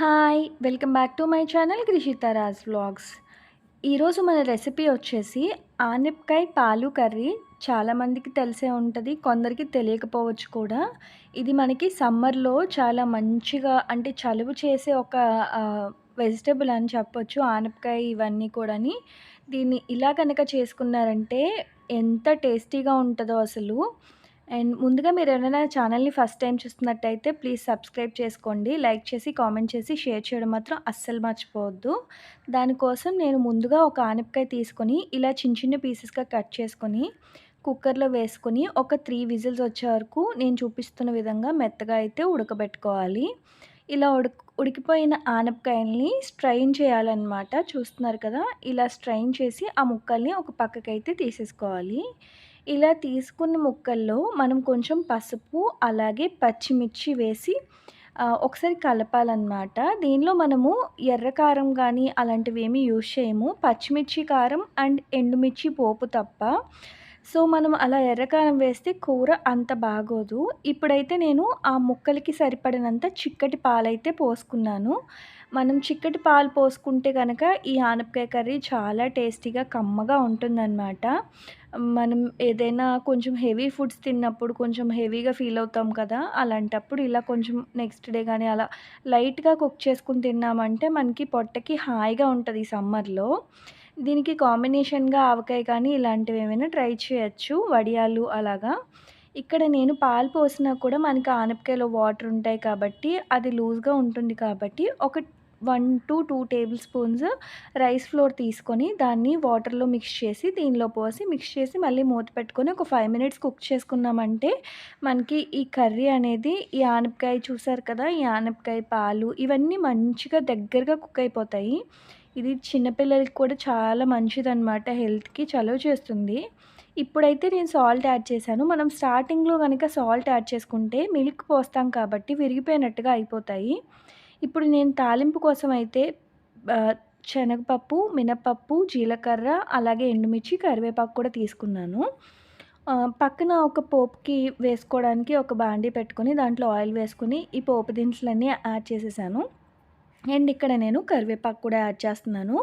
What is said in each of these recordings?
Hi welcome back to my channel Raj vlogs. ఈరోజు మన recipe వచ్చేసి ఆనపకాయ పాలు కర్రీ. చాలామందికి తెలిసే ఉంటుంది కొందరికి తెలియకపోవచ్చు కూడా. ఇది మనకి సమ్మర్లో చాలా మంచిగా అంటే చలువు చేసే ఒక వెజిటబుల్ అని చెప్పొచ్చు ఆనపకాయ ఇవన్నీ కూడాని. దీన్ని ఇలా కనుక చేసుకున్నారంటే ఎంత టేస్టీగా ఉంటుందో అసలు. అండ్ ముందుగా మీరు ఏమైనా ఛానల్ని ఫస్ట్ టైం చూస్తున్నట్టయితే ప్లీజ్ సబ్స్క్రైబ్ చేసుకోండి లైక్ చేసి కామెంట్ చేసి షేర్ చేయడం మాత్రం అస్సలు మర్చిపోవద్దు. దానికోసం నేను ముందుగా ఒక ఆనపకాయ తీసుకొని ఇలా చిన్న చిన్న పీసెస్గా కట్ చేసుకొని కుక్కర్లో వేసుకొని ఒక త్రీ విజిల్స్ వచ్చే వరకు నేను చూపిస్తున్న విధంగా మెత్తగా అయితే ఉడకబెట్టుకోవాలి. ఇలా ఉడక ఉడికిపోయిన ఆనపకాయల్ని స్ట్రైన్ చేయాలన్నమాట. చూస్తున్నారు కదా ఇలా స్ట్రైన్ చేసి ఆ ముక్కల్ని ఒక పక్కకైతే తీసేసుకోవాలి. ఇలా తీసుకున్న ముక్కల్లో మనం కొంచెం పసుపు అలాగే పచ్చిమిర్చి వేసి ఒకసారి కలపాలన్నమాట. దీనిలో మనము ఎర్రకారం కానీ అలాంటివి ఏమీ యూజ్ చేయము. పచ్చిమిర్చి కారం అండ్ ఎండుమిర్చి పోపు తప్ప. సో మనం అలా ఎర్రకారం వేస్తే కూర అంత బాగోదు. ఇప్పుడైతే నేను ఆ ముక్కలకి సరిపడినంత చిక్కటి పాలైతే పోసుకున్నాను. మనం చిక్కటి పాలు పోసుకుంటే కనుక ఈ ఆనపకాయ కర్రీ చాలా టేస్టీగా కమ్మగా ఉంటుందన్నమాట. మనం ఏదైనా కొంచెం హెవీ ఫుడ్స్ తిన్నప్పుడు కొంచెం హెవీగా ఫీల్ అవుతాం కదా అలాంటప్పుడు ఇలా కొంచెం నెక్స్ట్ డే కానీ అలా లైట్గా కుక్ చేసుకుని తిన్నామంటే మనకి పొట్టకి హాయిగా ఉంటుంది ఈ సమ్మర్లో. దీనికి కాంబినేషన్గా ఆవకాయ కానీ ఇలాంటివి ఏమైనా ట్రై చేయొచ్చు వడియాలు అలాగా. ఇక్కడ నేను పాలు పోసినా కూడా మనకి ఆనపకాయలో వాటర్ ఉంటాయి కాబట్టి అది లూజ్గా ఉంటుంది కాబట్టి ఒక one to two tablespoons rice flour తీసుకొని దాన్ని వాటర్లో మిక్స్ చేసి దీనిలో పోసి మిక్స్ చేసి మళ్ళీ మూత పెట్టుకొని ఒక ఫైవ్ మినిట్స్ కుక్ చేసుకున్నామంటే మనకి ఈ కర్రీ అనేది ఈ ఆనపకాయ చూసారు కదా ఈ ఆనపకాయ పాలు ఇవన్నీ మంచిగా దగ్గరగా కుక్ అయిపోతాయి. ఇది చిన్నపిల్లలకి కూడా చాలా మంచిదన్నమాట హెల్త్కి చలవ చేస్తుంది. ఇప్పుడైతే నేను సాల్ట్ యాడ్ చేశాను. మనం స్టార్టింగ్లో కనుక సాల్ట్ యాడ్ చేసుకుంటే మిల్క్ పోస్తాం కాబట్టి విరిగిపోయినట్టుగా అయిపోతాయి. ఇప్పుడు నేను తాలింపు కోసం అయితే శనగపప్పు మినపప్పు జీలకర్ర అలాగే ఎండుమిర్చి కరివేపాకు కూడా తీసుకున్నాను. పక్కన ఒక పోపుకి వేసుకోవడానికి ఒక బాండీ పెట్టుకొని దాంట్లో ఆయిల్ వేసుకుని ఈ పోపు దినుసులన్నీ యాడ్ చేసేసాను. అండ్ ఇక్కడ నేను కరివేపాకు కూడా యాడ్ చేస్తున్నాను.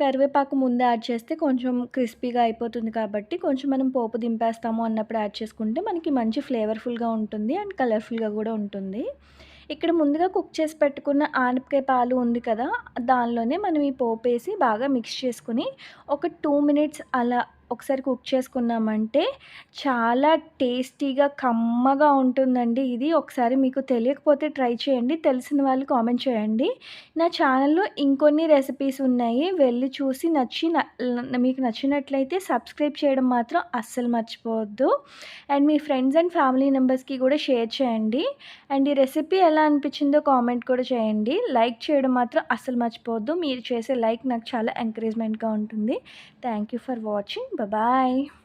కరివేపాకు ముందే యాడ్ చేస్తే కొంచెం క్రిస్పీగా అయిపోతుంది కాబట్టి కొంచెం మనం పోపు దింపేస్తాము అన్నప్పుడు యాడ్ చేసుకుంటే మనకి మంచి ఫ్లేవర్ఫుల్గా ఉంటుంది అండ్ కలర్ఫుల్గా కూడా ఉంటుంది. ఇక్కడ ముందుగా కుక్ చేసి పెట్టుకున్న ఆనపకాయ పాలు ఉంది కదా దానిలోనే మనం ఈ పోపు వేసి బాగా మిక్స్ చేసుకుని ఒక టూ మినిట్స్ అలా ఒకసారి కుక్ చేసుకున్నామంటే చాలా టేస్టీగా కమ్మగా ఉంటుందండి ఇది. ఒకసారి మీకు తెలియకపోతే ట్రై చేయండి. తెలిసిన వాళ్ళు కామెంట్ చేయండి. నా ఛానల్లో ఇంకొన్ని రెసిపీస్ ఉన్నాయి. వెళ్ళి చూసి నచ్చి మీకు నచ్చినట్లయితే సబ్స్క్రైబ్ చేయడం మాత్రం అస్సలు మర్చిపోవద్దు. అండ్ మీ ఫ్రెండ్స్ అండ్ ఫ్యామిలీ మెంబర్స్కి కూడా షేర్ చేయండి. అండ్ ఈ రెసిపీ ఎలా అనిపించిందో కామెంట్ కూడా చేయండి. లైక్ చేయడం మాత్రం అస్సలు మర్చిపోవద్దు. మీరు చేసే లైక్ నాకు చాలా ఎంకరేజ్మెంట్గా ఉంటుంది. Thank you for watching. Bye-bye.